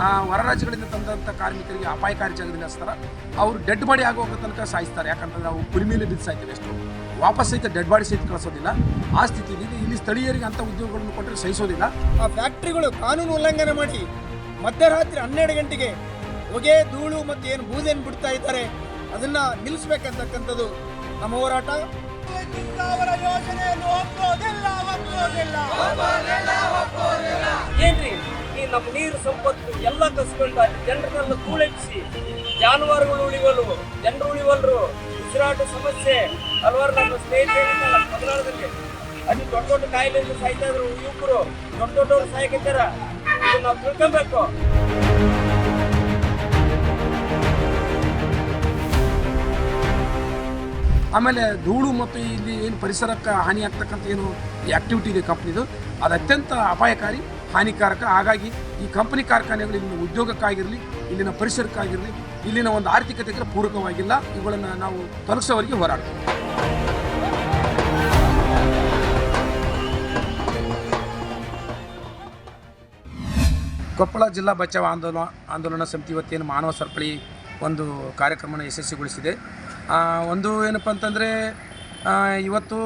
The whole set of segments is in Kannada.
ಆ, ಹೊರ ರಾಜ್ಯಗಳಿಂದ ತಂದಂಥ ಕಾರ್ಮಿಕರಿಗೆ ಅಪಾಯಕಾರಿ ಜಾಗದಲ್ಲಿ ಹಚ್ತಾರೆ ಅವರು ಡೆಡ್ ಬಾಡಿ ಆಗುವ ತನಕ ಸಾಯಿಸ್ತಾರೆ. ಯಾಕಂತಂದ್ರೆ ನಾವು ಕುರಿ ಮೇಲೆ ಬಿದ್ದು ಸಾಯ್ತೇವೆ ಎಷ್ಟು ವಾಪಸ್ ಸಹಿತ ಡೆಡ್ ಬಾಡಿ ಸಹಿತ ಕಳಿಸೋದಿಲ್ಲ. ಆ ಸ್ಥಿತಿ ಇದೆ. ಇಲ್ಲಿ ಸ್ಥಳೀಯರಿಗೆ ಅಂಥ ಉದ್ಯೋಗಗಳನ್ನು ಕೊಟ್ಟರೆ ಸಹಿಸೋದಿಲ್ಲ. ಆ ಫ್ಯಾಕ್ಟ್ರಿಗಳು ಕಾನೂನು ಉಲ್ಲಂಘನೆ ಮಾಡಿ ಮಧ್ಯರಾತ್ರಿ ಹನ್ನೆರಡು ಗಂಟೆಗೆ ಹೊಗೆ ಧೂಳು ಮತ್ತು ಏನು ಬೂದೆಯನ್ನು ಬಿಡ್ತಾ ಇದ್ದಾರೆ. ಅದನ್ನು ನಿಲ್ಲಿಸ್ಬೇಕಂತಕ್ಕಂಥದ್ದು ನಮ್ಮ ಹೋರಾಟ. ಯೋಜನೆಯನ್ನು ಒಪ್ಪೋದಿಲ್ಲ ಒಪ್ಪೋದಿಲ್ಲ. ಏನ್ರಿ? ಈ ನಮ್ಮ ನೀರು ಸಂಪತ್ತು ಎಲ್ಲ ಕಸ್ಕೊಂಡ ಜನರನ್ನ ಕೂಳೆಬ್ಬಿಸಿ, ಜಾನುವಾರುಗಳು ಉಳಿವಲು, ಜನರು ಉಳಿವಲ್ರು, ಉಸಿರಾಟ ಸಮಸ್ಯೆ, ಹಲವಾರು ನಮ್ಮ ಸ್ನೇಹಿತರಿದ್ದಲ್ಲ ಮತದಾನದಲ್ಲಿ ಅಲ್ಲಿ ದೊಡ್ಡ ದೊಡ್ಡ ಕಾಯಿಲೆಯಿಂದ ಸಾಯ್ತಾ ಇದ್ರು ಯುವಕರು, ದೊಡ್ಡ ದೊಡ್ಡವ್ರು ಸಾಯಕತ್ತಾರ ಇದು ನಾವು ತಿಳ್ಕೊಬೇಕು. ಆಮೇಲೆ ಧೂಳು ಮತ್ತು ಇಲ್ಲಿ ಏನು ಪರಿಸರಕ್ಕೆ ಹಾನಿ ಆಗ್ತಕ್ಕಂಥ ಏನು ಈ ಆಕ್ಟಿವಿಟಿ ಇದೆ ಕಂಪ್ನಿದು ಅದು ಅತ್ಯಂತ ಅಪಾಯಕಾರಿ. ಹಾನಿಕಾರಕ. ಹಾಗಾಗಿ ಈ ಕಂಪನಿ ಕಾರ್ಖಾನೆಗಳು ಇಲ್ಲಿನ ಉದ್ಯೋಗಕ್ಕಾಗಿರಲಿ, ಇಲ್ಲಿನ ಪರಿಸರಕ್ಕಾಗಿರಲಿ, ಇಲ್ಲಿನ ಒಂದು ಆರ್ಥಿಕತೆಗೆ ಪೂರಕವಾಗಿಲ್ಲ. ಇವುಗಳನ್ನು ನಾವು ತೊಲಗಿಸೋವರೆಗೆ ಹೋರಾಡ್ತೀವಿ. ಕೊಪ್ಪಳ ಜಿಲ್ಲಾ ಬಚಾವ ಆಂದೋಲನ ಆಂದೋಲನ ಸಮಿತಿ ವತಿಯನ್ನು ಮಾನವ ಸರಪಳಿ ಒಂದು ಕಾರ್ಯಕ್ರಮನ ಯಶಸ್ವಿಗೊಳಿಸಿದೆ. ಒಂದು ಏನಪ್ಪ ಅಂತಂದರೆ ಇವತ್ತು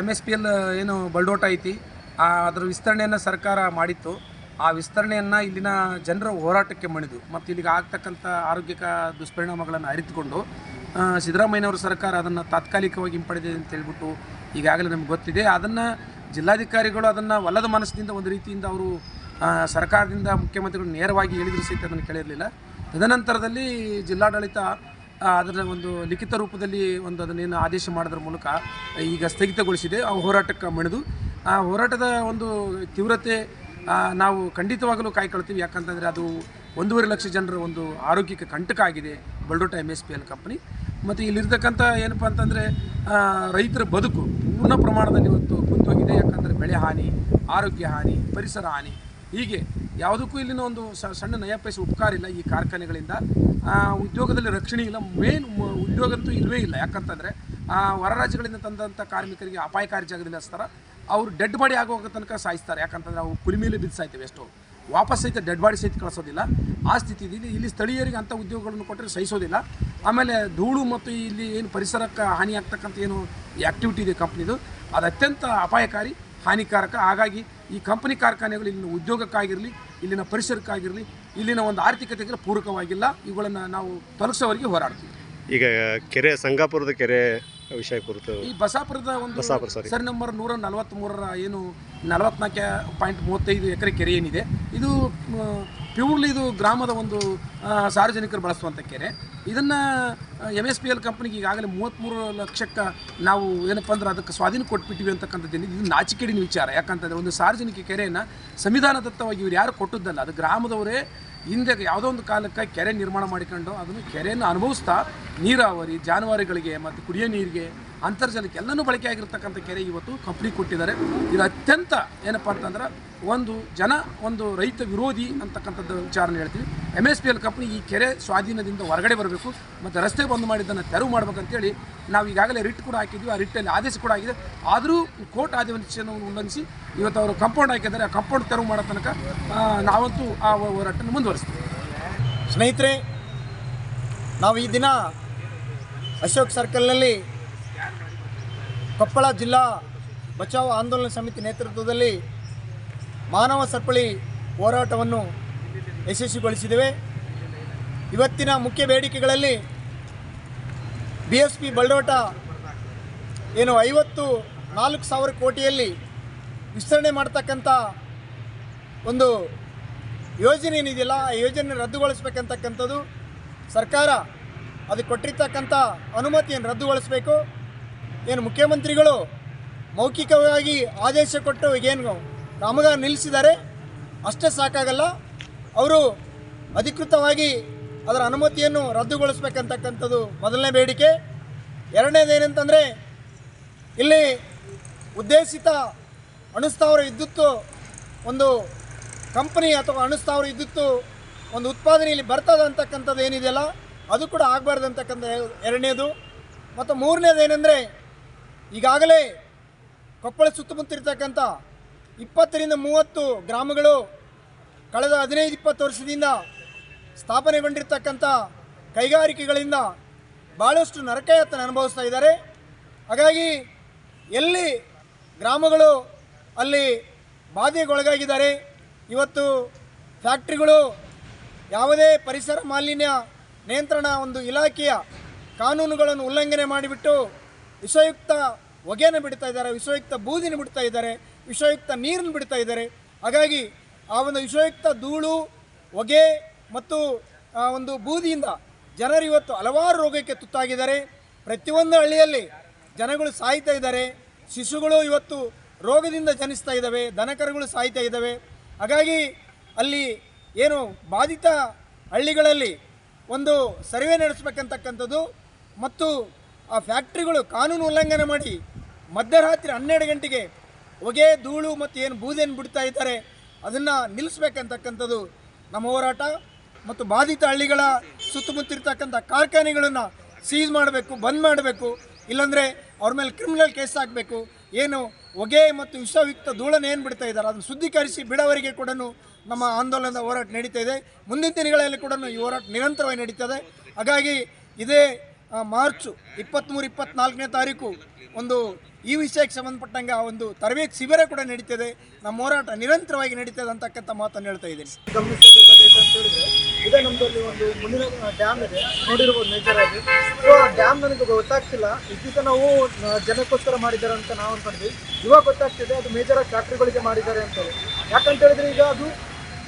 ಎಂ ಎಸ್ ಪಿ ಎಲ್ ಏನು ಬಲ್ಡೋಟ ಐತಿ. ಅದರ ವಿಸ್ತರಣೆಯನ್ನು ಸರ್ಕಾರ ಮಾಡಿತ್ತು. ಆ ವಿಸ್ತರಣೆಯನ್ನು ಇಲ್ಲಿನ ಜನರ ಹೋರಾಟಕ್ಕೆ ಮಣಿದು ಮತ್ತು ಇಲ್ಲಿಗೆ ಆಗ್ತಕ್ಕಂಥ ಆರೋಗ್ಯಕ ದುಷ್ಪರಿಣಾಮಗಳನ್ನು ಅರಿತುಕೊಂಡು ಆ, ಸಿದ್ದರಾಮಯ್ಯನವರ ಸರ್ಕಾರ ಅದನ್ನು ತಾತ್ಕಾಲಿಕವಾಗಿ ಹಿಂಪಡೆದಿದೆ ಅಂತ ಹೇಳ್ಬಿಟ್ಟು ಈಗಾಗಲೇ ನಮ್ಗೆ ಗೊತ್ತಿದೆ. ಅದನ್ನು ಜಿಲ್ಲಾಧಿಕಾರಿಗಳು ಅದನ್ನು ಒಲ್ಲದ ಮನಸ್ಸಿನಿಂದ ಒಂದು ರೀತಿಯಿಂದ ಅವರು ಸರ್ಕಾರದಿಂದ ಮುಖ್ಯಮಂತ್ರಿಗಳು ನೇರವಾಗಿ ಹೇಳಿದ್ರು ಸಹಿತ ಅದನ್ನು ಕೇಳಿರಲಿಲ್ಲ. ತದನಂತರದಲ್ಲಿ ಜಿಲ್ಲಾಡಳಿತ ಅದರ ಒಂದು ಲಿಖಿತ ರೂಪದಲ್ಲಿ ಒಂದು ಅದನ್ನೇನು ಆದೇಶ ಮಾಡೋದ್ರ ಮೂಲಕ ಈಗ ಸ್ಥಗಿತಗೊಳಿಸಿದೆ. ಆ ಹೋರಾಟಕ್ಕೆ ಮಣಿದು ಆ ಹೋರಾಟದ ಒಂದು ತೀವ್ರತೆ ನಾವು ಖಂಡಿತವಾಗಲೂ ಕಾಯ್ಕೊಳ್ತೀವಿ ಯಾಕಂತಂದರೆ ಅದು ಒಂದೂವರೆ ಲಕ್ಷ ಜನರ ಒಂದು ಆರೋಗ್ಯಕ್ಕೆ ಕಂಟಕ ಆಗಿದೆ Baldota M S P L company ಮತ್ತು ಇಲ್ಲಿರ್ತಕ್ಕಂಥ ಏನಪ್ಪ ಅಂತಂದರೆ ರೈತರ ಬದುಕು ಪೂರ್ಣ ಪ್ರಮಾಣದಲ್ಲಿ ಇವತ್ತು ಕುಂತೋಗಿದೆ. ಯಾಕಂದರೆ ಬೆಳೆ ಹಾನಿ, ಆರೋಗ್ಯ ಹಾನಿ, ಪರಿಸರ ಹಾನಿ, ಹೀಗೆ ಯಾವುದಕ್ಕೂ ಇಲ್ಲಿನ ಒಂದು ಸಣ್ಣ ನಯಪೈಸೆ ಉಪಕಾರ ಇಲ್ಲ ಈ ಕಾರ್ಖಾನೆಗಳಿಂದ. ಉದ್ಯೋಗದಲ್ಲಿ ರಕ್ಷಣೆ ಇಲ್ಲ ಮೇನ್ ಉದ್ಯೋಗಂತೂ ಇಲ್ಲವೇ ಇಲ್ಲ. ಯಾಕಂತಂದರೆ ಹೊರ ರಾಜ್ಯಗಳಿಂದ ತಂದಂಥ ಕಾರ್ಮಿಕರಿಗೆ ಅಪಾಯಕಾರಿ ಜಾಗದಲ್ಲಿ ಹಚ್ತಾರ. ಅವ್ರು ಡೆಡ್ ಬಾಡಿ ಆಗೋ ತನಕ ಸಾಯಿಸ್ತಾರೆ. ಯಾಕಂತಂದ್ರೆ ಅವು ಕುಲಿ ಮೇಲೆ ಬಿದ್ದು ಸಾಯ್ತೇವೆ ಎಷ್ಟೋ. ವಾಪಸ್ ಸಹಿತ ಡೆಡ್ ಬಾಡಿ ಸಹಿತ ಕಳಿಸೋದಿಲ್ಲ. ಆ ಸ್ಥಿತಿ ಇದೆ. ಇಲ್ಲಿ ಸ್ಥಳೀಯರಿಗೆ ಅಂಥ ಉದ್ಯೋಗಗಳನ್ನು ಕೊಟ್ಟರೆ ಸಹಿಸೋದಿಲ್ಲ. ಆಮೇಲೆ ಧೂಳು ಮತ್ತು ಇಲ್ಲಿ ಏನು ಪರಿಸರಕ್ಕೆ ಹಾನಿ ಆಗ್ತಕ್ಕಂಥ ಏನು ಆ್ಯಕ್ಟಿವಿಟಿ ಇದೆ ಕಂಪ್ನಿದು. ಅದು ಅತ್ಯಂತ ಅಪಾಯಕಾರಿ, ಹಾನಿಕಾರಕ. ಹಾಗಾಗಿ ಈ ಕಂಪನಿ ಕಾರ್ಖಾನೆಗಳು ಇಲ್ಲಿನ ಉದ್ಯೋಗಕ್ಕಾಗಿರಲಿ, ಇಲ್ಲಿನ ಪರಿಸರಕ್ಕಾಗಿರಲಿ, ಇಲ್ಲಿನ ಒಂದು ಆರ್ಥಿಕತೆಗೆ ಪೂರಕವಾಗಿಲ್ಲ. ಇವುಗಳನ್ನು ನಾವು ತೊಲಗಿಸೋವರೆಗೆ ಹೋರಾಡ್ತೀವಿ. ಈಗ ಕೆರೆ, ಸಂಗಾಪುರದ ಕೆರೆ ವಿಷಯ ಕುರಿತು. ಈ ಬಸಾಪುರದ ಒಂದು ಬಸಾಪುರ, sorry. ಸರಿ ನಂಬರ್ ನೂರ ನಲವತ್ತ್ಮೂರರ ಏನು ನಲವತ್ನಾಲ್ಕು ಪಾಯಿಂಟ್ ಮೂವತ್ತೈದು ಎಕರೆ ಕೆರೆ ಏನಿದೆ ಇದು ಪ್ಯೂರ್ಲಿ ಇದು ಗ್ರಾಮದ ಒಂದು ಆ, ಸಾರ್ವಜನಿಕರು ಬಳಸುವಂಥ ಕೆರೆ. ಇದನ್ನು ಎಂ ಎಸ್ ಪಿ ಎಲ್ ಕಂಪ್ನಿಗೆ ಈಗಾಗಲೇ ಮೂವತ್ತ್ಮೂರು ಲಕ್ಷಕ್ಕೆ ನಾವು ಏನಪ್ಪ ಅಂದ್ರೆ ಅದಕ್ಕೆ ಸ್ವಾಧೀನ ಕೊಟ್ಬಿಟ್ಟಿವಿ ಅಂತಕ್ಕಂಥದ್ದು ಏನಿದೆ, ಇದು ನಾಚಿಕೆಡಿನ ವಿಚಾರ. ಯಾಕಂತಂದರೆ ಒಂದು ಸಾರ್ವಜನಿಕ ಕೆರೆಯನ್ನು ಸಂವಿಧಾನದತ್ತವಾಗಿ ಇವ್ರು ಯಾರು ಕೊಟ್ಟದ್ದಲ್ಲ ಅದು ಗ್ರಾಮದವರೇ ಹಿಂದೆ ಯಾವುದೋ ಒಂದು ಕಾಲಕ್ಕೆ ಕೆರೆ ನಿರ್ಮಾಣ ಮಾಡಿಕೊಂಡು ಅದನ್ನು ಕೆರೆಯನ್ನು ಅನುಭವಿಸ್ತಾ ನೀರಾವರಿ, ಜಾನುವಾರುಗಳಿಗೆ ಮತ್ತು ಕುಡಿಯೋ ನೀರಿಗೆ, ಅಂತರ್ಜಲಕ್ಕೆ ಎಲ್ಲನೂ ಬಳಕೆ ಆಗಿರ್ತಕ್ಕಂಥ ಕೆರೆ ಇವತ್ತು ಕಂಪ್ನಿ ಕೊಟ್ಟಿದ್ದಾರೆ. ಇದು ಅತ್ಯಂತ ಏನಪ್ಪ ಅಂತಂದ್ರೆ ಒಂದು ಜನ, ಒಂದು ರೈತ ವಿರೋಧಿ ಅಂತಕ್ಕಂಥದ್ದು ವಿಚಾರನ ಹೇಳ್ತೀವಿ. M S P L company ಈ ಕೆರೆ ಸ್ವಾಧೀನದಿಂದ ಹೊರಗಡೆ ಬರಬೇಕು, ಮತ್ತು ರಸ್ತೆ ಬಂದ್ ಮಾಡಿದ್ದನ್ನು ತೆರವು ಮಾಡ್ಬೇಕಂತೇಳಿ ನಾವು ಈಗಾಗಲೇ ರಿಟ್ ಕೂಡ ಹಾಕಿದ್ವಿ. ಆ ರಿಟ್ಟಲ್ಲಿ ಆದೇಶ ಕೂಡ ಆಗಿದೆ. ಆದರೂ ಕೋರ್ಟ್ ಆದೇಶವನ್ನು ಉಲ್ಲಂಘಿಸಿ ಇವತ್ತು ಅವರು ಕಂಪೌಂಡ್ ಹಾಕಿದ್ದಾರೆ. ಆ ಕಂಪೌಂಡ್ ತೆರವು ಮಾಡೋ ತನಕ ನಾವಂತೂ ಆ ಹೋರಾಟನ ಮುಂದುವರಿಸ್ತೀವಿ. ಸ್ನೇಹಿತರೆ, ನಾವು ಈ ದಿನ ಅಶೋಕ್ ಸರ್ಕಲ್ನಲ್ಲಿ ಕೊಪ್ಪಳ ಜಿಲ್ಲಾ ಬಚಾವ್ ಆಂದೋಲನ ಸಮಿತಿ ನೇತೃತ್ವದಲ್ಲಿ ಮಾನವ ಸರಪಳಿ ಹೋರಾಟವನ್ನು ಯಶಸ್ವಿಗೊಳಿಸಿದ್ದೇವೆ ಇವತ್ತಿನ ಮುಖ್ಯ ಬೇಡಿಕೆಗಳಲ್ಲಿ ಬಿ ಎಸ್ ಪಿ ಬಲ್ಡೋಟ ಏನು ಐವತ್ತು ನಾಲ್ಕು ಸಾವಿರ ಕೋಟಿಯಲ್ಲಿ ವಿಸ್ತರಣೆ ಮಾಡ್ತಕ್ಕಂಥ ಒಂದು ಯೋಜನೆ ಏನಿದೆಯಲ್ಲ, ಆ ಯೋಜನೆ ರದ್ದುಗೊಳಿಸ್ಬೇಕಂತಕ್ಕಂಥದ್ದು ಸರ್ಕಾರ ಅದಕ್ಕೆ ಕೊಟ್ಟಿರ್ತಕ್ಕಂಥ ಅನುಮತಿಯನ್ನು ರದ್ದುಗೊಳಿಸಬೇಕು? ಏನು ಮುಖ್ಯಮಂತ್ರಿಗಳು ಮೌಖಿಕವಾಗಿ ಆದೇಶ ಕೊಟ್ಟು ಈಗೇನು ಕಾಮಗಾರಿ ನಿಲ್ಲಿಸಿದ್ದಾರೆ. ಅಷ್ಟೇ ಸಾಕಾಗಲ್ಲ, ಅವರು ಅಧಿಕೃತವಾಗಿ ಅದರ ಅನುಮತಿಯನ್ನು ರದ್ದುಗೊಳಿಸ್ಬೇಕಂತಕ್ಕಂಥದ್ದು ಮೊದಲನೇ ಬೇಡಿಕೆ. ಎರಡನೇದೇನಂತಂದರೆ ಇಲ್ಲಿ ಉದ್ದೇಶಿತ ಅಣುಸ್ಥಾವರ ವಿದ್ಯುತ್ತು ಒಂದು ಕಂಪನಿ ಅಥವಾ ಅಣುಸ್ಥಾವರ ವಿದ್ಯುತ್ತು ಒಂದು ಉತ್ಪಾದನೆ ಇಲ್ಲಿ ಬರ್ತದೆ ಅಂತಕ್ಕಂಥದ್ದು ಏನಿದೆಯಲ್ಲ, ಅದು ಕೂಡ ಆಗಬಾರ್ದು ಅಂತಕ್ಕಂಥ ಎರಡನೇದು. ಮತ್ತು ಮೂರನೇದು ಏನಂದರೆ, ಈಗಾಗಲೇ ಕೊಪ್ಪಳ ಸುತ್ತಮುತ್ತ ಇರ್ತಕ್ಕಂಥ ಇಪ್ಪತ್ತರಿಂದ ಮೂವತ್ತು ಗ್ರಾಮಗಳು ಕಳೆದ ಹದಿನೈದು, ಇಪ್ಪತ್ತು ವರ್ಷದಿಂದ ಸ್ಥಾಪನೆಗೊಂಡಿರ್ತಕ್ಕಂಥ ಕೈಗಾರಿಕೆಗಳಿಂದ ಭಾಳಷ್ಟು ನರಕಯಾತನ ಅನುಭವಿಸ್ತಾ ಇದ್ದಾರೆ. ಹಾಗಾಗಿ ಎಲ್ಲಿ ಗ್ರಾಮಗಳು ಅಲ್ಲಿ ಬಾಧೆಗೊಳಗಾಗಿದ್ದಾರೆ, ಇವತ್ತು ಫ್ಯಾಕ್ಟ್ರಿಗಳು ಯಾವುದೇ ಪರಿಸರ ಮಾಲಿನ್ಯ ನಿಯಂತ್ರಣ ಒಂದು ಇಲಾಖೆಯ ಕಾನೂನುಗಳನ್ನು ಉಲ್ಲಂಘನೆ ಮಾಡಿಬಿಟ್ಟು ವಿಷಯುಕ್ತ ಹೊಗೆಯನ್ನು ಬಿಡ್ತಾ ಇದ್ದಾರೆ, ವಿಷಯುಕ್ತ ಬೂದಿನ ಬಿಡ್ತಾ ಇದ್ದಾರೆ. ವಿಷಯುಕ್ತ ನೀರನ್ನು ಬಿಡ್ತಾ ಇದ್ದಾರೆ. ಹಾಗಾಗಿ ಆ ಒಂದು ವಿಷಯುಕ್ತ ಧೂಳು, ಹೊಗೆ ಮತ್ತು ಒಂದು ಬೂದಿಯಿಂದ ಜನರು ಇವತ್ತು ಹಲವಾರು ರೋಗಕ್ಕೆ ತುತ್ತಾಗಿದ್ದಾರೆ. ಪ್ರತಿಯೊಂದು ಹಳ್ಳಿಯಲ್ಲಿ ಜನಗಳು ಸಾಯ್ತಾ ಇದ್ದಾರೆ. ಶಿಶುಗಳು ಇವತ್ತು ರೋಗದಿಂದ ಜನಿಸ್ತಾ ಇದ್ದಾವೆ. ದನಕರುಗಳು ಸಾಯ್ತಾ ಇದ್ದಾವೆ. ಹಾಗಾಗಿ ಅಲ್ಲಿ ಏನು ಬಾಧಿತ ಹಳ್ಳಿಗಳಲ್ಲಿ ಒಂದು ಸರ್ವೆ ನಡೆಸಬೇಕಂತಕ್ಕಂಥದ್ದು ಮತ್ತು ಆ ಫ್ಯಾಕ್ಟ್ರಿಗಳು ಕಾನೂನು ಉಲ್ಲಂಘನೆ ಮಾಡಿ ಮಧ್ಯರಾತ್ರಿ ಹನ್ನೆರಡು ಗಂಟೆಗೆ ಹೊಗೆ, ಧೂಳು ಮತ್ತು ಏನು ಬೂದೆಯನ್ನು ಬಿಡ್ತಾ ಇದ್ದಾರೆ, ಅದನ್ನು ನಿಲ್ಲಿಸ್ಬೇಕಂತಕ್ಕಂಥದ್ದು ನಮ್ಮ ಹೋರಾಟ ಮತ್ತು ಬಾಧಿತ ಹಳ್ಳಿಗಳ ಸುತ್ತಮುತ್ತಿರ್ತಕ್ಕಂಥ ಕಾರ್ಖಾನೆಗಳನ್ನು ಸೀಸ್ ಮಾಡಬೇಕು, ಬಂದ್ ಮಾಡಬೇಕು, ಇಲ್ಲಾಂದರೆ ಅವ್ರ ಮೇಲೆ ಕ್ರಿಮಿನಲ್ ಕೇಸ್ ಹಾಕಬೇಕು ಏನು ಹೊಗೆ ಮತ್ತು ವಿಷಯುಕ್ತ ಧೂಳನ್ನು ಏನು ಬಿಡ್ತಾ ಇದ್ದಾರೆ, ಅದನ್ನು ಶುದ್ಧೀಕರಿಸಿ ಬಿಡವರಿಗೆ ಕೂಡ ನಮ್ಮ ಆಂದೋಲನದ ಹೋರಾಟ ನಡೀತಾ ಇದೆ. ಮುಂದಿನ ದಿನಗಳಲ್ಲಿ ಕೂಡ ಈ ಹೋರಾಟ ನಿರಂತರವಾಗಿ ನಡೀತದೆ ಹಾಗಾಗಿ ಇದೇ ಮಾರ್ಚು ಇಪ್ಪತ್ತ್ಮೂರು ಇಪ್ಪತ್ತ್ನಾಲ್ಕನೇ ತಾರೀಕು ಒಂದು ಈ ವಿಷಯಕ್ಕೆ ಸಂಬಂಧಪಟ್ಟಂಗೆ ಆ ಒಂದು ತರಬೇತಿ ಶಿಬಿರ ಕೂಡ ನಡೀತದೆ. ನಮ್ಮ ಹೋರಾಟ ನಿರಂತರವಾಗಿ ನಡೀತದೆ ಅಂತಕ್ಕಂಥ ಮಾತನ್ನು ಹೇಳ್ತಾ ಇದ್ದೀನಿ. ಅಂತ ಹೇಳಿದ್ರೆ, ಇದೇ ನಮ್ಮದಲ್ಲಿ ಒಂದು ಮುಂದಿನ ಡ್ಯಾಮ್ ಇದೆ ನೋಡಿರ್ಬೋದು ಮೇಜರ್ ಆಗಿ. ಆ ಡ್ಯಾಮ್ ನನಗೆ ಗೊತ್ತಾಗ್ತಿಲ್ಲ. ಇದೀಗ ನಾವು ಜನಕ್ಕೋಸ್ಕರ ಮಾಡಿದ್ದಾರೆ ಅಂತ ನಾವು ಅನ್ಕೊಂಡ್ವಿ ಇವಾಗ ಗೊತ್ತಾಗ್ತಿದೆ, ಅದು ಮೇಜರ್ ಆಗಿ ಫ್ಯಾಕ್ಟ್ರಿಗಳಿಗೆ ಮಾಡಿದ್ದಾರೆ ಅಂತೇಳಿ. ಯಾಕಂತ ಹೇಳಿದ್ರೆ ಈಗ ಅದು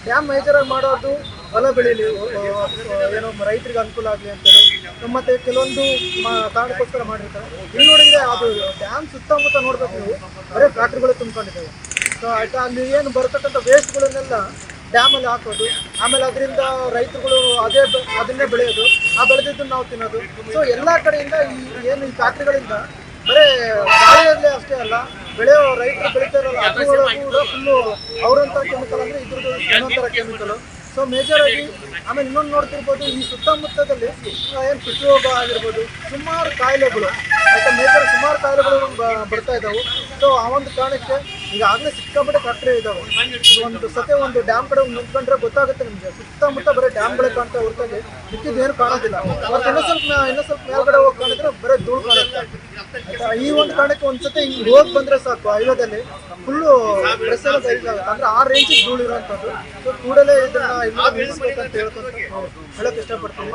ಡ್ಯಾಮ್ ಮೇಜರ್ ಆಗಿ ಮಾಡೋದು ಹೊಲ ಬೆಳೀಲಿ ಏನೋ ರೈತರಿಗೆ ಅನುಕೂಲ ಆಗಲಿ ಅಂತೇಳಿ. ಮತ್ತೆ ಕೆಲವೊಂದು ಕಾರಣಕ್ಕೋಸ್ಕರ ಮಾಡಿರ್ತಾರೆ. ಇಲ್ಲಿ ನೋಡಿದ್ರೆ ಅದು ಡ್ಯಾಮ್ ಸುತ್ತಮುತ್ತ ನೋಡ್ಬೇಕು ನೀವು. ಬರೀ ಫ್ಯಾಕ್ಟ್ರಿಗಳು ತುಂಬ್ಕೊಂಡಿದ್ದಾವೆ. ಸೊ ಆಯ್ತಾ, ಅಲ್ಲಿ ಏನು ಬರ್ತಕ್ಕಂಥ ವೇಸ್ಟ್ಗಳನ್ನೆಲ್ಲ ಡ್ಯಾಮಲ್ಲಿ ಹಾಕೋದು. ಆಮೇಲೆ ಅದರಿಂದ ರೈತರುಗಳು ಅದೇ ಅದನ್ನೇ ಬೆಳೆಯೋದು. ಆ ಬೆಳೆದಿದ್ದನ್ನು ನಾವು ತಿನ್ನೋದು. ಸೊ ಎಲ್ಲ ಕಡೆಯಿಂದ ಈ, ಏನು ಈ ಫ್ಯಾಕ್ಟ್ರಿಗಳಿಂದ ಬರೇ ಗಾಳಿಯಲ್ಲಿ ಅಷ್ಟೇ ಅಲ್ಲ, ಬೆಳೆಯೋ ರೈತರು ಬೆಳೀತಾರಲ್ಲ ಇರೋ ಕೂಡ ಫುಲ್ಲು ಅವರಂತ ಕೆಮಿಕಲ್ ಅಂದರೆ ಇದ್ರದ್ದು ಕೆಮಿಕಲು ಸೊ ಮೇಜರ್ ಆಗಿ ಆಮೇಲೆ ಇನ್ನೊಂದು ನೋಡ್ತಿರ್ಬೋದು, ಈ ಸುತ್ತಮುತ್ತದಲ್ಲಿ ಏನು ಕುಷ್ಠರೋಗ ಆಗಿರ್ಬೋದು, ಸುಮಾರು ಕಾಯಿಲೆಗಳು ಅಥವಾ ಮೇಜರ್ ಸುಮಾರು ಕಾಯಿಲೆಗಳು ಬರ್ತಾ ಇದ್ದಾವೆ ಸೊ ಆ ಒಂದು ಕಾರಣಕ್ಕೆ ಈಗಾಗಲೇ ಸಿಕ್ಕಾಪಟ್ಟೆ ಫ್ಯಾಕ್ಟ್ರಿ ಇದಾವೆ. ಒಂದು ಸತೆ ಒಂದು ಡ್ಯಾಮ್ ಕಡೆ ನಿಂತ್ಕೊಂಡ್ರೆ ಗೊತ್ತಾಗುತ್ತೆ ನಿಮಗೆ. ಸುತ್ತಮುತ್ತ ಬರೀ ಡ್ಯಾಮ್ಗಳೇ ಕಾಣ್ತಾ ಹೊರತಾಗಿ. ಮಿಕ್ಕಿದ್ದೇನು ಕಾಣೋದಿಲ್ಲ. ಮತ್ತೆ ಇನ್ನೂ ಸ್ವಲ್ಪ ಇನ್ನೂ ಸ್ವಲ್ಪ ಮೇಲ್ಗಡೆ ಹೋಗಿ ಕಾಣಿದ್ರೆ ಬರೀ ಧೂಳು ಕಾಣುತ್ತೆ. ಈ ಒಂದು ಕಾರಣಕ್ಕೆ ಒಂದ್ಸತಿ ಹಿಂಗೆ ಹೋಗಿ ಬಂದ್ರೆ ಸಾಕು ಹೈವೇದಲ್ಲಿ. ಫುಲ್ಲು ಡ್ರೆಸ್ ಎಲ್ಲ ಆ ರೇಂಜಿಗೆ ಧೂಳು ಇರುವಂತದ್ದು ಸೊ ಕೂಡಲೇ ಇದನ್ನ ಹೇಳಕ್ ಇಷ್ಟಪಡ್ತೀನಿ.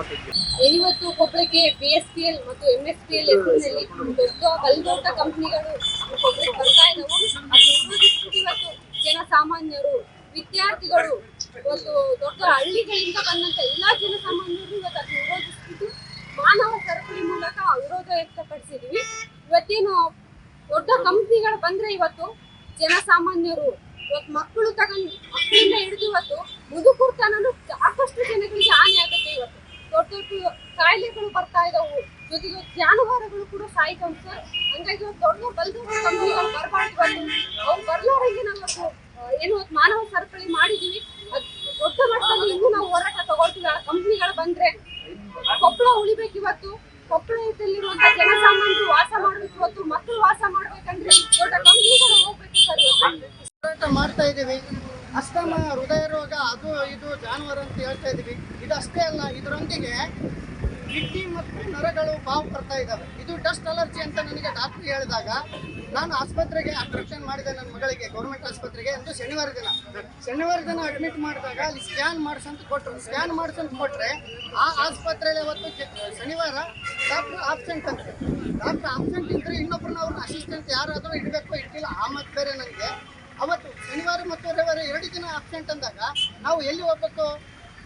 ಇವತ್ತು ಕೊಬ್ಬರಿಗೆ ಬಿ ಎಸ್ ಪಿ ಎಲ್ ಮತ್ತು ಎಂ ಎಸ್ ಪಿ ಎಲ್ ಹೆಸರಿನಲ್ಲಿ ದೊಡ್ಡ ಕಂಪನಿಗಳು ಕೊಪ್ಪಳಕ್ಕೆ ಬರ್ತಾ ಇದಾವು. ಇವತ್ತು ಜನಸಾಮಾನ್ಯರು, ವಿದ್ಯಾರ್ಥಿಗಳು ಒಂದು ದೊಡ್ಡ ಹಳ್ಳಿಗಳಿಂದ ಬಂದಂತ ಎಲ್ಲಾ ಜನಸಾಮಾನ್ಯರು ಇವತ್ತು ಅದನ್ನ ವಿರೋಧಿಸ್ಬಿಟ್ಟು ಮಾನವ ಸರಪಳಿ ಮೂಲಕ ವಿರೋಧ ವ್ಯಕ್ತಪಡಿಸಿದ್ವಿ. ಇವತ್ತೇನು ದೊಡ್ಡ ಕಂಪ್ನಿಗಳು ಬಂದ್ರೆ ಇವತ್ತು ಜನಸಾಮಾನ್ಯರು, ಇವತ್ತು ಮಕ್ಕಳು ತಗೊಂಡು ಮಕ್ಕಳಿಂದ ಹಿಡಿದು ಇವತ್ತು ಮುದುಕುರ್ತನೂ ಸಾಕಷ್ಟು ಜನಗಳಿಗೆ ಹಾನಿ ಆಗುತ್ತೆ ಇವತ್ತು. ದೊಡ್ಡ ದೊಡ್ಡ ಕಾಯಿಲೆಗಳು ಬರ್ತಾ ಇದಾವು. ಜೊತೆಗೆ ಜಾನುವಾರುಗಳು ಕೂಡ ಸಾಯ್ತಾವ್ ಸರ್. ಹಂಗಾಗಿ ಇವತ್ತು ದೊಡ್ಡ ಬಲ್ದು ಕಂಪ್ನಿಗಳು ಬರಬಾರ್ದು ಅವ್ರು ಅವು ಬರ್ಲಾರಂಗೆ ನಾವು ಏನು ಮಾನವ ಸರಪಳಿ ಮಾಡಿದೀವಿ. ದೊಡ್ಡ ಮಟ್ಟದಲ್ಲಿ ಇನ್ನೂ ನಾವು ಹೋರಾಟ ತಗೊಳ್ತೀವಿ. ಆ ಕಂಪ್ನಿಗಳು ಬಂದ್ರೆ ಕೊಪ್ಪಳ ಉಳಿಬೇಕು ಇವತ್ತು. ಕೊಪ್ಪಳದಲ್ಲಿರುವಂತ ಜನಸಾಮಾನ್ಯರು ವಾಸ ಮಾಡ್ಬೇಕು ಇವತ್ತು. ಮಕ್ಕಳು ವಾಸ ಮಾಡ್ಬೇಕಂದ್ರೆ ದೊಡ್ಡ ಕಂಪ್ನಿಗಳು ಹೋಗ್ಬೇಕು ಸರ್ ಹೋರಾಟ ಮಾಡ್ತಾ ಇದ್ದೀವಿ. ಅಸ್ತಮ ಹೃದಯ ರೋಗ ಅದು ಇದು ಜಾನುವಾರು ಅಂತ ಹೇಳ್ತಾ ಇದು ಇದಷ್ಟೇ ಅಲ್ಲ, ಇದರೊಂದಿಗೆ ಕಿಡ್ನಿ ಮತ್ತು ನರಗಳು ಬಾವು ಬರ್ತಾ ಇದ್ದಾವೆ. ಇದು ಡಸ್ಟ್ ಅಲರ್ಜಿ ಅಂತ ನನಗೆ ಡಾಕ್ಟರ್ ಹೇಳಿದಾಗ ನಾನು ಆಸ್ಪತ್ರೆಗೆ ಅಟ್ರಾಕ್ಷನ್ ಮಾಡಿದೆ ನನ್ನ ಮಗಳಿಗೆ, ಗೌರ್ಮೆಂಟ್ ಆಸ್ಪತ್ರೆಗೆ ಎಂದು ಶನಿವಾರ ದಿನ. ಶನಿವಾರ ದಿನ ಅಡ್ಮಿಟ್ ಮಾಡಿದಾಗ ಅಲ್ಲಿ ಸ್ಕ್ಯಾನ್ ಮಾಡಿಸಂತ ಕೊಟ್ಟರು. ಸ್ಕ್ಯಾನ್ ಮಾಡಿಸಂತ ಕೊಟ್ಟರೆ ಆ ಆಸ್ಪತ್ರೆಯಲ್ಲಿ ಅವತ್ತು ಶನಿವಾರ ಡಾಕ್ಟರ್ ಆಬ್ಸೆಂಟ್ ಅಂತ. ಡಾಕ್ಟರ್ ಆಬ್ಸೆಂಟ್ ಇದ್ರೆ ಇನ್ನೊಬ್ಬರನ್ನ ಅವ್ರನ್ನ ಅಸಿಸ್ಟೆಂಟ್ ಯಾರಾದರೂ ಇಡಬೇಕು, ಇಟ್ಟಿಲ್ಲ. ಆ ಮತ್ತೆ ಬೇರೆ ನನಗೆ ಅವತ್ತು ಶನಿವಾರ ಮತ್ತು ರವಿವಾರ ಎರಡು ದಿನ ಆಬ್ಸೆಂಟ್ ಅಂದಾಗ ನಾವು ಎಲ್ಲಿ ಹೋಗ್ಬೇಕು?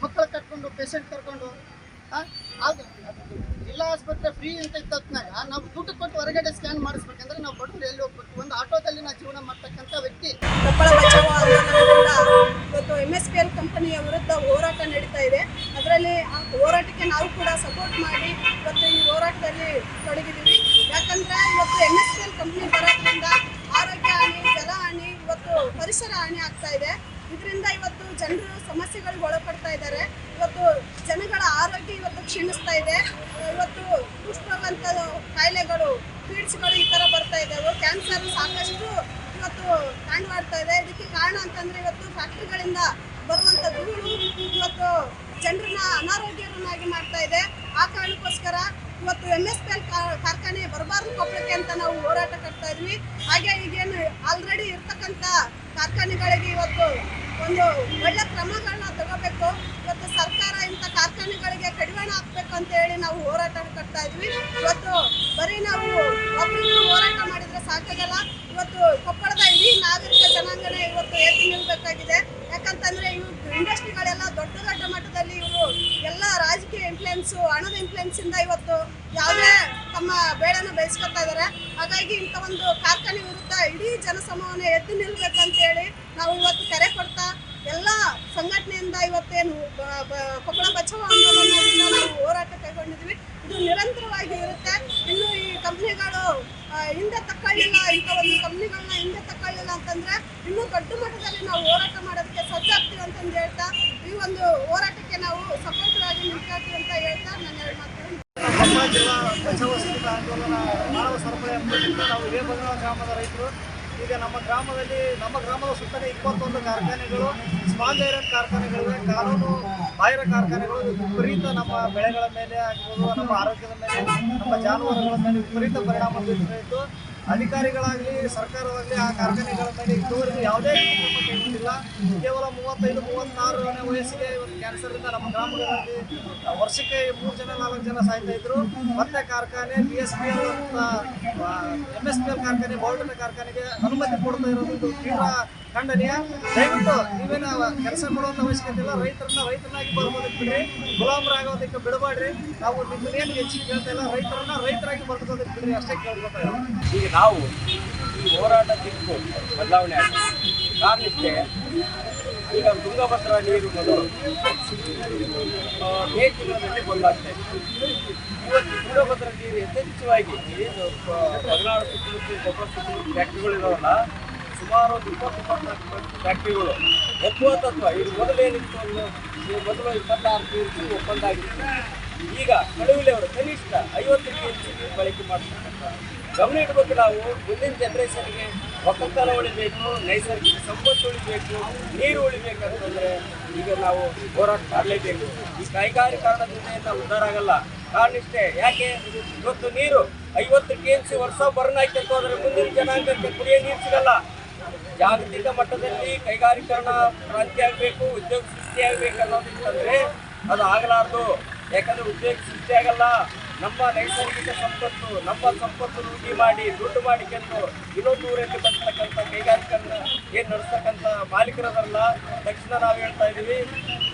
ಮಕ್ಕಳು ಕಟ್ಕೊಂಡು ಪೇಷಂಟ್ ಕರ್ಕೊಂಡು? ಜಿಲ್ಲಾ ಆಸ್ಪತ್ರೆ ಫ್ರೀ ಅಂತ ಇದ್ದಾಗ ನಾವು ದುಡ್ಡು ಕೊಟ್ಟು ಹೊರಗಡೆ ಸ್ಕ್ಯಾನ್ ಮಾಡಿಸ್ಬೇಕಂದ್ರೆ ನಾವು ಬಡವರು ಎಲ್ಲಿ ಹೋಗ್ಬೇಕು? ಒಂದು ಆಟೋದಲ್ಲಿ ನಾವು ಜೀವನ ಮಾಡ್ತಕ್ಕಂಥ ವ್ಯಕ್ತಿ. ಕೊಪ್ಪಳ ಇವತ್ತು ಎಂ ಎಸ್ ಪಿ ಎಲ್ ಕಂಪನಿಯ ವಿರುದ್ಧ ಹೋರಾಟ ನಡೀತಾ ಇದೆ. ಅದರಲ್ಲಿ ಆ ಹೋರಾಟಕ್ಕೆ ನಾವು ಕೂಡ ಸಪೋರ್ಟ್ ಮಾಡಿ ಇವತ್ತು ಈ ಹೋರಾಟದಲ್ಲಿ ತೊಡಗಿದ್ದೀವಿ. ಯಾಕಂದ್ರೆ ಇವತ್ತು M S P L company ಬರೋದ್ರಿಂದ ಹಾನಿ, ಇವತ್ತು ಪರಿಸರ ಹಾನಿ ಆಗ್ತಾ ಇದೆ. ಇದರಿಂದ ಇವತ್ತು ಜನರು ಸಮಸ್ಯೆಗಳಿಗೆ ಒಳಪಡ್ತಾ ಇದ್ದಾರೆ. ಇವತ್ತು ಜನಗಳ ಆರೋಗ್ಯ ಇವತ್ತು ಕ್ಷೀಣಿಸ್ತಾ ಇದೆ. ಇವತ್ತು ಪುಷ್ಪವಂತ ಕಾಯಿಲೆಗಳು, ಪೀಡ್ಸ್ಗಳು ಈ ಥರ ಬರ್ತಾ ಇದ್ದಾವೆ. ಕ್ಯಾನ್ಸರ್ ಸಾಕಷ್ಟು ಇವತ್ತು ಕಾಣವಾಡ್ತಾ ಇದೆ. ಇದಕ್ಕೆ ಕಾರಣ ಅಂತಂದ್ರೆ ಇವತ್ತು ಫ್ಯಾಕ್ಟ್ರಿಗಳಿಂದ ಬರುವಂತ ಧೂಳು ಇವತ್ತು ಜನರನ್ನ ಅನಾರೋಗ್ಯರನ್ನಾಗಿ ಮಾಡ್ತಾ ಇದೆ. ಆ ಕಾರಣಕ್ಕೋಸ್ಕರ ಇವತ್ತು ಎಂ ಎಸ್ ಪಿ ಎಲ್ ಕಾರ್ಖಾನೆ ಬರಬಾರ್ದು ಕೊಪ್ಪಳಕ್ಕೆ ಅಂತ ನಾವು ಹೋರಾಟ ಕಟ್ತಾ ಇದ್ವಿ. ಹಾಗೆ ಈಗೇನು ಆಲ್ರೆಡಿ ಇರ್ತಕ್ಕಂಥ ಕಾರ್ಖಾನೆಗಳಿಗೆ ಇವತ್ತು ಒಂದು ಒಳ್ಳೆ ಕ್ರಮಗಳನ್ನ ತಗೋಬೇಕು. ಇವತ್ತು ಸರ್ಕಾರ ಇಂಥ ಕಾರ್ಖಾನೆಗಳಿಗೆ ಕಡಿವಾಣ ಹಾಕ್ಬೇಕು ಅಂತ ಹೇಳಿ ನಾವು ಹೋರಾಟ ಕಟ್ತಾ ಇದ್ವಿ. ಇವತ್ತು ಬರೀ ನಾವು ಹೋರಾಟ ಮಾಡಿದ್ರೆ ಸಾಕಾಗಲ್ಲ. ಇವತ್ತು ಕೊಪ್ಪಳದ ಇಡೀ ನಾಗರಿಕ ಜನಾಂಗನ ಇವತ್ತು ಎತ್ತಿ ನಿಲ್ಬೇಕಾಗಿದೆ. ಯಾಕಂತಂದ್ರೆ ಇವು ಇಂಡಸ್ಟ್ರಿಗಳೆಲ್ಲ ದೊಡ್ಡ ದೊಡ್ಡ ಮಟ್ಟದಲ್ಲಿ ಇವರು ಎಲ್ಲ ರಾಜಕೀಯ ಇನ್ಫ್ಲುಯೆನ್ಸು ಹಣದ ಇನ್ಫ್ಲೂಯೆನ್ಸಿಂದ ಇವತ್ತು ಯಾವುದೇ ತಮ್ಮ ಬೇಳೆನ ಬೆಳೆಸ್ಕೊತಾ ಇದ್ದಾರೆ. ಹಾಗಾಗಿ ಇಂಥ ಒಂದು ಕಾರ್ಖಾನೆ ವಿರುದ್ಧ ಇಡೀ ಜನಸಮೂಹನೆ ಎದ್ದು ನಿಲ್ಬೇಕಂತ ಹೇಳಿ ನಾವು ಇವತ್ತು ಕರೆ ಕೊಡ್ತಾ ಎಲ್ಲ ಸಂಘಟನೆಯಿಂದ ಇವತ್ತೇನು ಕೊಪ್ಪಳ ಬಚಾವ್ ಆಂದೋಲನದಿಂದ ನಾವು ಹೋರಾಟ ಕೈಗೊಂಡಿದ್ವಿ ಇದು ನಿರಂತರವಾಗಿ ಇರುತ್ತೆ ಇನ್ನು ಈ ಕಂಪ್ನಿಗಳು ಹಿಂದೆ ತಕ್ಕೊಳ್ಳಿಲ್ಲ ಇಂಥ ಒಂದು ಕಂಪ್ನಿಗಳನ್ನ ಹಿಂದೆ ತಕ್ಕೊಳ್ಳಿಲ್ಲ ಅಂತಂದ್ರೆ ಇನ್ನೂ ದೊಡ್ಡ ಮಟ್ಟದಲ್ಲಿ ನಾವು ಹೋರಾಟ ಮಾಡೋದಕ್ಕೆ ಸಜ್ಜಾಗ್ತೀವಿ ಅಂತಂದು ಹೇಳ್ತಾ ಈ ಒಂದು ಹೋರಾಟಕ್ಕೆ ನಾವು ಸಪೋರ್ಟ್ ಆಗಿ ನಿಂತ್ಕೊಳ್ತೀವಿ ಅಂತ ಹೇಳ್ತಾ ನಾನು ಎರಡು ಮಾತುಗಳನ್ನು ಕೊಪ್ಪಳ ಜಿಲ್ಲಾ ಬಚಾವ ಸಹಿತ ಆಂದೋಲನ ಮಾನವ ಸರಪಳಿ ಹಮ್ಮಿಕೊಂಡಿದ್ದು ನಾವು ಇದೇ ಬಗಲ ಗ್ರಾಮದ ರೈತರು ಈಗ ಗ್ರಾಮದಲ್ಲಿ ನಮ್ಮ ಗ್ರಾಮದ ಸುತ್ತಲೇ ಇಪ್ಪತ್ತೊಂದು ಕಾರ್ಖಾನೆಗಳು ಸ್ಮಾಲ್ ಐರನ್ ಕಾರ್ಖಾನೆಗಳಿವೆ. ಕಾನೂನು ಬಾಹಿರ ಕಾರ್ಖಾನೆಗಳು ವಿಪರೀತ ನಮ್ಮ ಬೆಳೆಗಳ ಮೇಲೆ ಆಗಿರ್ಬೋದು, ನಮ್ಮ ಆರೋಗ್ಯದ ಮೇಲೆ, ನಮ್ಮ ಜಾನುವಾರುಗಳ ಮೇಲೆ ವಿಪರೀತ ಪರಿಣಾಮ ಬೀರ್ತಾ ಇತ್ತು ಅಧಿಕಾರಿಗಳಾಗಲಿ ಸರ್ಕಾರದಲ್ಲಿ ಆ ಕಾರ್ಖಾನೆಗಳ ಮೇಲೆ ಇದುವರೆಗೂ ಯಾವುದೇ ಕೈಗೊಂಡಿಲ್ಲ ಕೇವಲ ಮೂವತ್ತೈದು ಮೂವತ್ತಾರನೇ ವಯಸ್ಸಿಗೆ ಇವತ್ತು ಕ್ಯಾನ್ಸರಿಂದ ನಮ್ಮ ಗ್ರಾಮಗಳಲ್ಲಿ ವರ್ಷಕ್ಕೆ ಮೂರು ಜನ, ನಾಲ್ಕು ಜನ ಸಾಯ್ತಾ ಇದ್ರು. ಮತ್ತೆ ಕಾರ್ಖಾನೆ B S P L M S P L ಕಾರ್ಖಾನೆ ಬೋಲ್ಟನ ಕಾರ್ಖಾನೆಗೆ ಅನುಮತಿ ಕೊಡ್ತಾ ಇರೋದು ತೀವ್ರ ಖಂಡನೀಯ. ದಯವಿಟ್ಟು ನೀವೇನು ಕೆಲಸ ಮಾಡುವಂತ ಅವಶ್ಯಕತೆ ಇಲ್ಲ. ರೈತರನ್ನ ರೈತರನ್ನಾಗಿ ಬರ್ಬೋದಕ್ಕೆ ಬಿಡ್ರಿ. ಗುಲಾಮರಾಗೋದಕ್ಕೆ ಬಿಡಬೇಡ್ರಿ ನಾವು ನಿಮ್ಮನ್ನೇನು ಹೆಚ್ಚಿಗೆ ಕೇಳ್ತಾ ಇಲ್ಲ, ರೈತರನ್ನ ರೈತರಾಗಿ ಬರ್ಬೋದಕ್ಕೆ ಬಿಡ್ರಿ ಅಷ್ಟೇ ಕೇಳ್ಕೊತಾ ಈಗ ನಾವು ಈ ಹೋರಾಟ ದಿಕ್ಕು ಬದಲಾವಣೆ ಕಾರಣಕ್ಕೆ ಈಗ ತುಂಗಭದ್ರಾ ನೀರು ಮೊದಲು ಮೇ ತಿಂಗಳಲ್ಲಿ ಬಂದಾಗ್ತಾ ಇವತ್ತು ತುಂಗಭದ್ರಾ ನೀರು ಯಥೇಚ್ಛವಾಗಿ ಹದಿನಾರು ಸುತ್ತಮುತ್ತ ಸುತ್ತಮುತ್ತ ಫ್ಯಾಕ್ಟ್ರಿಗಳಿದಾವಲ್ಲ ಸುಮಾರು ಇಪ್ಪತ್ತು ಫ್ಯಾಕ್ಟ್ರಿಗಳು. ಒಪ್ಪುವ ತತ್ವ, ಇದು ಮೊದಲೇನಿತ್ತು ಒಂದು ಮೊದಲು ಇಪ್ಪತ್ತಾರು ಕೆ ಒಪ್ಪಂದ ಆಗಿತ್ತು. ಈಗ ಕಳುವಿಲೆ ಅವರು ಕನಿಷ್ಠ ಐವತ್ತು ಕೆ ಜಿ ಬಳಕೆ ಮಾಡ್ತಕ್ಕಂಥ ಗಮನ ಇಡಬೇಕು ನಾವು. ಮುಂದಿನ ಜನರೇಷನ್ಗೆ ಒಕ್ಕಲ್ತನ ಉಳಿಬೇಕು, ನೈಸರ್ಗಿಕ ಸಂಪತ್ತು ಉಳಿಬೇಕು, ನೀರು ಉಳಿಬೇಕಂತಂದ್ರೆ ಈಗ ನಾವು ಹೋರಾಟ ಮಾಡಲೇಬೇಕು. ಈ ಕೈಗಾರಿಕಾರಣದಿಂದ ನಾವು ಉದ್ಧಾರ ಆಗಲ್ಲ. ಕಾರಣ ಇಷ್ಟೇ, ಯಾಕೆ? ಇವತ್ತು ನೀರು ಐವತ್ತು ಕೆ ಎಂ ಸಿ ವರ್ಷ ಬರ್ನ್ ಆಯ್ತು ಹೋದ್ರೆ ಮುಂದಿನ ಜನಾಂಗಕ್ಕೆ ಕುಡಿಯೋ ನೀರು ಸಿಗಲ್ಲ. ಜಾಗತಿಕ ಮಟ್ಟದಲ್ಲಿ ಕೈಗಾರಿಕರಣ ಕ್ರಾಂತಿ ಆಗಬೇಕು, ಉದ್ಯೋಗ ಸೃಷ್ಟಿ ಆಗಬೇಕು ಅನ್ನೋದಿತ್ತಂದ್ರೆ ಅದು ಆಗಲಾರ್ದು. ಯಾಕಂದ್ರೆ ಉದ್ಯೋಗ ಸೃಷ್ಟಿ ಆಗಲ್ಲ. ನಮ್ಮ ನೈಸರ್ಗಿಕ ಸಂಪತ್ತು, ನಮ್ಮ ಸಂಪತ್ತು ರೂಢಿ ಮಾಡಿ, ದುಡ್ಡು ಮಾಡಿಕೊಂಡು ಇನ್ನೊಂದು ಊರಲ್ಲಿ ಬರ್ತಕ್ಕಂಥ ಕೈಗಾರಿಕರನ್ನ ಏನು ನಡೆಸ್ತಕ್ಕಂಥ ಮಾಲೀಕರದಲ್ಲ. ತಕ್ಷಣ ನಾವು ಹೇಳ್ತಾ ಇದ್ದೀವಿ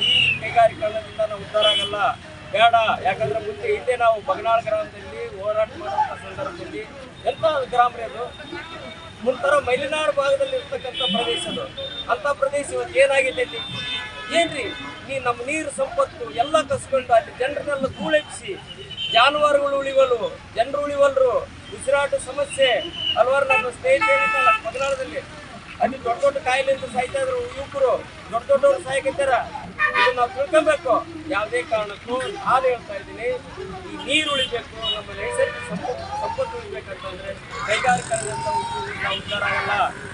ಈ ಕೈಗಾರಿಕರಣದಿಂದ ನಾವು ಉದ್ಧಾರ ಆಗಲ್ಲ. ಬೇಡ. ಯಾಕಂದ್ರೆ ಮುಂದೆ ಹಿಂದೆ ನಾವು ಬಗನಾಳ್ ಗ್ರಾಮದಲ್ಲಿ ಹೋರಾಟ ಮಾಡುವಂಥ ಸಂದರ್ಭದಲ್ಲಿ ಎಲ್ಲ ಗ್ರಾಮ ಅದು. ಮುಂತರ ಮೈಲಿನಾಡು ಭಾಗದಲ್ಲಿ ಇರ್ತಕ್ಕಂಥ ಪ್ರದೇಶ ಅದು. ಅಂತ ಪ್ರದೇಶ ಇವತ್ತು ಏನಾಗಿದ್ದೈತಿ ಏನ್ರಿ? ನೀ ನಮ್ಮ ನೀರು ಸಂಪತ್ತು ಎಲ್ಲ ಕಸ್ಕೊಂಡು ಅಲ್ಲಿ ಜನರನ್ನೆಲ್ಲ ಕೂಳೆಬ್ಸಿ ಜಾನುವಾರುಗಳು ಉಳಿವಲು ಜನರು ಉಳಿವಲ್ರು ಉಸಿರಾಟ ಸಮಸ್ಯೆ, ಹಲವಾರು ನಮ್ಮ ಸ್ನೇಹಿತರಿದ್ದಲ್ಲ ಮಗನಾಳದಲ್ಲಿ ಅಲ್ಲಿ ದೊಡ್ಡ ದೊಡ್ಡ ಕಾಯಿಲೆಯಿಂದ ಸಾಯ್ತಾ ಇದ್ರು ಯುವಕರು. ದೊಡ್ಡ ದೊಡ್ಡವರು ಸಾಯಕ್ಕಿದ್ದಾರೆ ಇದು ನಾವು ತಿಳ್ಕೊಬೇಕು. ಯಾವುದೇ ಕಾರಣಕ್ಕೂ ಹಾಲು ಹೇಳ್ತಾ ಇದ್ದೀನಿ. ಈ ನೀರು ಉಳಿಬೇಕು ನಮ್ಮ ನೈಸರ್ಗಿಕ ಸಂಪತ್ತು ಉಳಿಬೇಕಂತಂದ್ರೆ ಕೈಗಾರಿಕೆಗಳಿಂದ ನಾವು ಉದ್ಧಾರ ಆಗಲ್ಲ.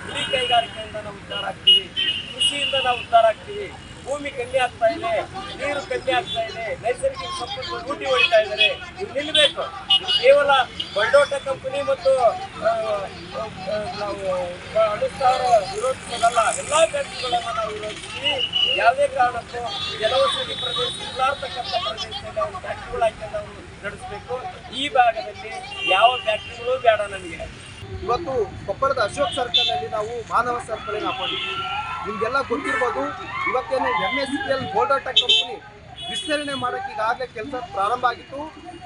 ಇಡೀ ಕೈಗಾರಿಕೆಯಿಂದ ನಾವು ಉದ್ಧಾರ ಆಗ್ತೀವಿ. ಕೃಷಿಯಿಂದ ನಾವು ಉದ್ಧಾರ ಆಗ್ತೀವಿ. ಭೂಮಿ ಕಮ್ಮಿ ಆಗ್ತಾ ಇದೆ, ನೀರು ಕಮ್ಮಿ ಆಗ್ತಾ ಇದೆ, ನೈಸರ್ಗಿಕ ಸಂಪತ್ತು ಲೂಟಿ ಹೊಡಿತಾ ಇದ್ದಾರೆ. ಇದು ನಿಲ್ಲಬೇಕು ಕೇವಲ ಬಲ್ಡೋಟ ಕಂಪನಿ ಮತ್ತು ನಾವು ಅನುಷ್ಠಾನ ವಿರೋಧಿಸೋದಲ್ಲ. ಎಲ್ಲ ಬ್ಯಾಂಕ್ಗಳನ್ನು ನಾವು ವಿರೋಧಿಸ್ತೀವಿ. ಯಾವುದೇ ಕಾರಣಕ್ಕೂ ಜಲವಸತಿ ಪ್ರದೇಶ ಇಲ್ಲಾರ್ತಕ್ಕಂಥ ಪ್ರದೇಶದಲ್ಲಿ ಅವರು ಫ್ಯಾಕ್ಟ್ರಿಗಳು ಹಾಕೊಂಡು ಅವರು ನಡೆಸಬೇಕು. ಈ ಭಾಗದಲ್ಲಿ ಯಾವ ಫ್ಯಾಕ್ಟ್ರಿಗಳು ಬೇಡ ನನಗೆ. ಇವತ್ತು ಕೊಪ್ಪಳದ ಅಶೋಕ್ ಸರ್ಕಲ್ನಲ್ಲಿ ನಾವು ಮಾನವ ಸರಪಳಿನ ಹಾಕೊಂಡಿದ್ದೀವಿ. ನಿಮಗೆಲ್ಲ ಗೊತ್ತಿರ್ಬೋದು, ಇವತ್ತೇನು M S P L Baldota company ವಿಸ್ತರಣೆ ಮಾಡಕ್ಕೆ ಈಗಾಗಲೇ ಕೆಲಸ ಪ್ರಾರಂಭ ಆಗಿತ್ತು.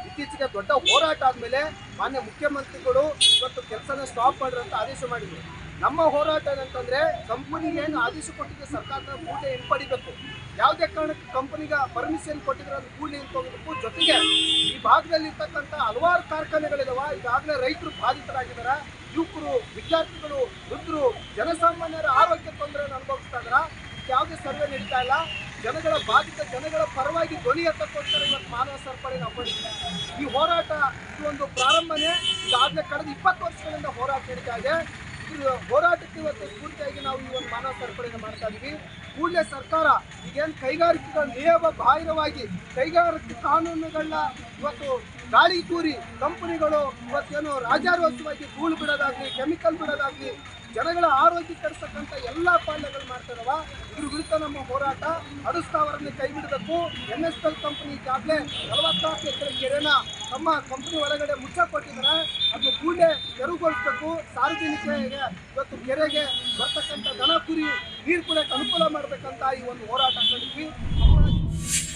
ಇತ್ತೀಚೆಗೆ ದೊಡ್ಡ ಹೋರಾಟ ಆದಮೇಲೆ ಮಾನ್ಯ ಮುಖ್ಯಮಂತ್ರಿಗಳು ಇವತ್ತು ಕೆಲಸನ ಸ್ಟಾಪ್ ಮಾಡಿರೋ ಆದೇಶ ಮಾಡಿದ್ರು. ನಮ್ಮ ಹೋರಾಟ ಏನಂತಂದ್ರೆ ಕಂಪನಿಗೆ ಏನು ಆದೇಶ ಕೊಟ್ಟಿದೆ, ಸರ್ಕಾರದ ಕೂಡಲೇ ಹಿಂಪಡಿಬೇಕು. ಯಾವುದೇ ಕಾರಣಕ್ಕೆ ಕಂಪನಿಗೆ ಪರ್ಮಿಷನ್ ಕೊಟ್ಟಿದ್ರೆ ಅದು ಕೂಡಲೇ ಹಿಂಪೋಗಬೇಕು ಜೊತೆಗೆ ಈ ಭಾಗದಲ್ಲಿ ಇರ್ತಕ್ಕಂಥ ಹಲವಾರು ಕಾರ್ಖಾನೆಗಳಿದಾವ, ಈಗಾಗಲೇ ರೈತರು ಬಾಧಿತರಾಗಿದ್ದಾರೆ ಯುವಕರು, ವಿದ್ಯಾರ್ಥಿಗಳು, ವೃದ್ಧರು, ಜನಸಾಮಾನ್ಯರ ಆರೋಗ್ಯ ತೊಂದರೆಯನ್ನು ಅನುಭವಿಸ್ತಾ ಯಾವುದೇ ಸರ್ವೆ ನಡೀತಾ ಇಲ್ಲ. ಜನಗಳ ಬಾಧಿತ, ಜನಗಳ ಪರವಾಗಿ ಧ್ವನಿ ಎತ್ತಕ್ಕೋಸ್ಕರ ಇವತ್ತು ಮಾನವ ಸರಪಳಿ ನಾವು ಈ ಹೋರಾಟ ಇದು ಒಂದು ಪ್ರಾರಂಭನೇ. ಈಗಾಗಲೇ ಕಳೆದ ಇಪ್ಪತ್ತು ವರ್ಷಗಳಿಂದ ಹೋರಾಟ ನಡೀತಾ ಇದು. ಹೋರಾಟಕ್ಕೆ ಇವತ್ತು ಸ್ಫೂರ್ತಿಯಾಗಿ ನಾವು ಈ ಒಂದು ಮಾನವ ಸರಪಳಿನ ಮಾಡ್ತಾ ಇದ್ದೀವಿ ಕೂಡಲೇ ಸರ್ಕಾರ ಈಗೇನು ಕೈಗಾರಿಕೆಗಳ ನಿಯಮ ಬಾಹಿರವಾಗಿ ಕೈಗಾರಿಕೆ ಕಾನೂನುಗಳನ್ನ ಇವತ್ತು ಗಾಳಿ ತೂರಿ ಕಂಪನಿಗಳು ಇವತ್ತೇನು ರಾಜಾರೋತ್ಸವಾಗಿ ಧೂಳು ಬಿಡೋದಾಗ್ಲಿ, ಕೆಮಿಕಲ್ ಬಿಡೋದಾಗ್ಲಿ ಜನಗಳ ಆರೋಗ್ಯ ಕೆಡಿಸ್ತಕ್ಕಂಥ ಎಲ್ಲ ಪಾಲನೆಗಳು ಮಾಡ್ತಾರವ ಇದ್ರ ವಿರುದ್ಧ ನಮ್ಮ ಹೋರಾಟ ಅಡಿಸ್ತಾವರನ್ನ ಕೈ ಬಿಡಬೇಕು. ಎನ್ ಎಸ್ ಎಲ್ ಕಂಪನಿ ಈಗಾಗಲೇ ನಲವತ್ನಾಲ್ಕು ಎಕರೆ ಕೆರೆನ ತಮ್ಮ ಕಂಪನಿ ಒಳಗಡೆ ಕೊಟ್ಟಿದ್ದಾರೆ ಅದು ಕೂಡಲೇ ತೆರವುಗೊಳಿಸಬೇಕು. ಸಾರ್ವಜನಿಕರಿಗೆ ಇವತ್ತು ಕೆರೆಗೆ ಬರ್ತಕ್ಕಂಥ ದನ ಕುರಿ ನೀರು ಕೂಡ ಅನುಕೂಲ ಮಾಡಬೇಕಂತ ಈ ಒಂದು ಹೋರಾಟ ಮಾಡಿದ್ವಿ